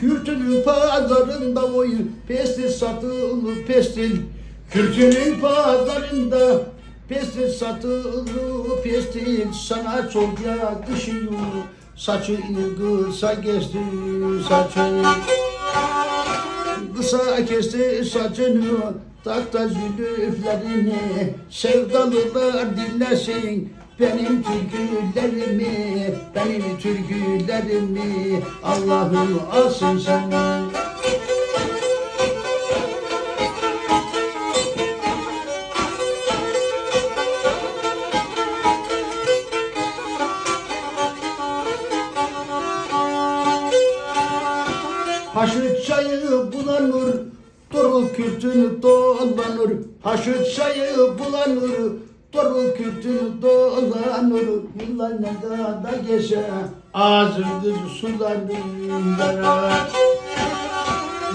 Kürtünün pazarında oy pestil satılır pestil. Kürtünün pazarında pestil satılır pestil. Sana çok yakışıyor saçını kısa geçti saçını. Kısa kesti saçını Takta zülüflerini Sevdalılar dinlesin benim türkülerimi Benim türkülerimi Allah'ım alsın sen Haşıt çayı bulanır, Dorul kürtünü dolanır. Haşıt çayı bulanır, Dorul kürtünü dolanır. Yıllar ne kadar geçe, ağzımdır sulanır.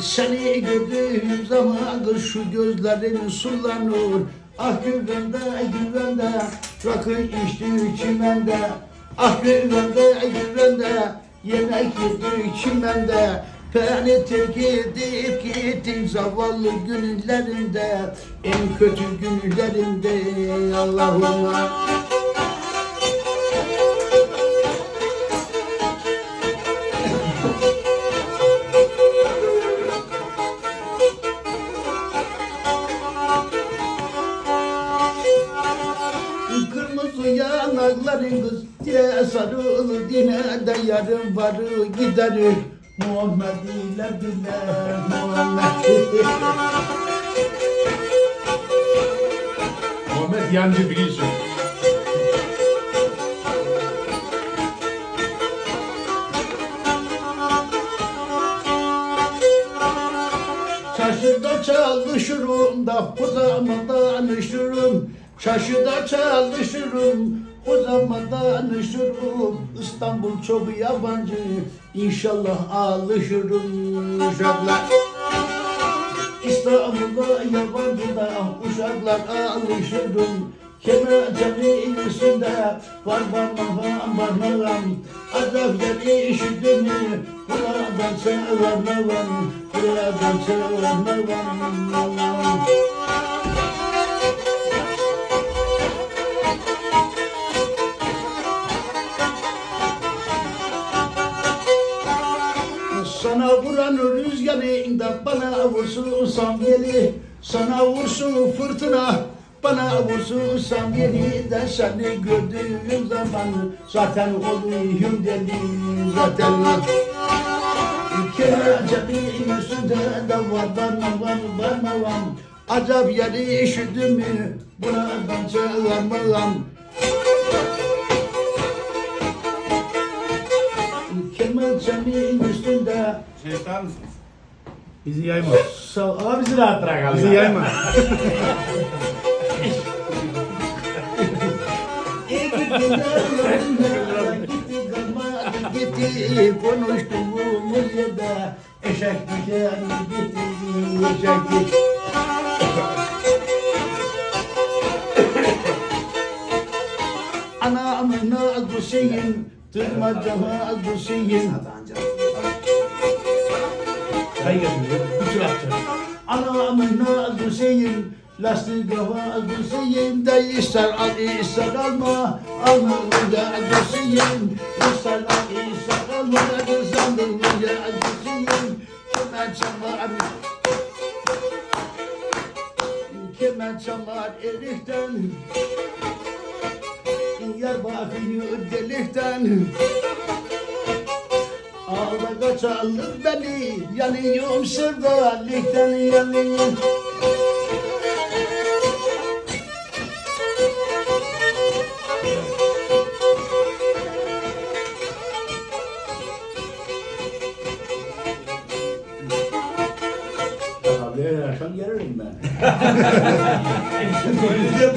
Seni gördüğüm zaman şu gözlerin sulanır. Ah güvende güvende, rakı içti çimende. Ah güvende güvende, yemek yedi çimende. Beni terk edip gittin zavallı günlerinde En kötü günlerinde Allah'ım Kırmızı yanakların kız diye sarılı dine de yarım varı giderir Muhammed ile dile Muhammed Muhammed Yancı biliyorsun. Çarşıda çalışırım da o zaman danışırım Çarşıda çalışırım o zaman danışırım İstanbul çok yabancı. İnşallah alışırım uşaklar. İstanbul'da yabancı da uşaklar alışırım. Kemercemin üstünde var parmağım parmağım Azap yeri işittim Buradan var? Buradan sever ne var vuran rüzgarında bana vursun samyeli Sana vursun fırtına bana vursun samyeli de seni gördüğüm zaman Zaten olayım deli zaten. Kemercemin üstünde de var barmağım barmağım Acab yeri üşüdü mü buradan çağırmağım Kemercemin üstünde Şeytan mısın? Bizi yayma. Sağ Ama bizi rahat bırak Bizi yayma. gitti konuştuğumuz yerde eşek diken gitti eşek gitti. Anamın nazlı şeyin tırmacağı azlı yapıyor. Bütün atacak. Anamın nazlı şeyin Lastik havası şeyin de ister al ister alma Alnımın yazı şeyin İster al ister alma Kızandığımın yazı şeyin Kemer çalar Kemer çalar erikten Yer bakıyor delikten Kaçalım beni Yanıyorum sevdalikten yanıyorum Abi her akşam gelirim ben.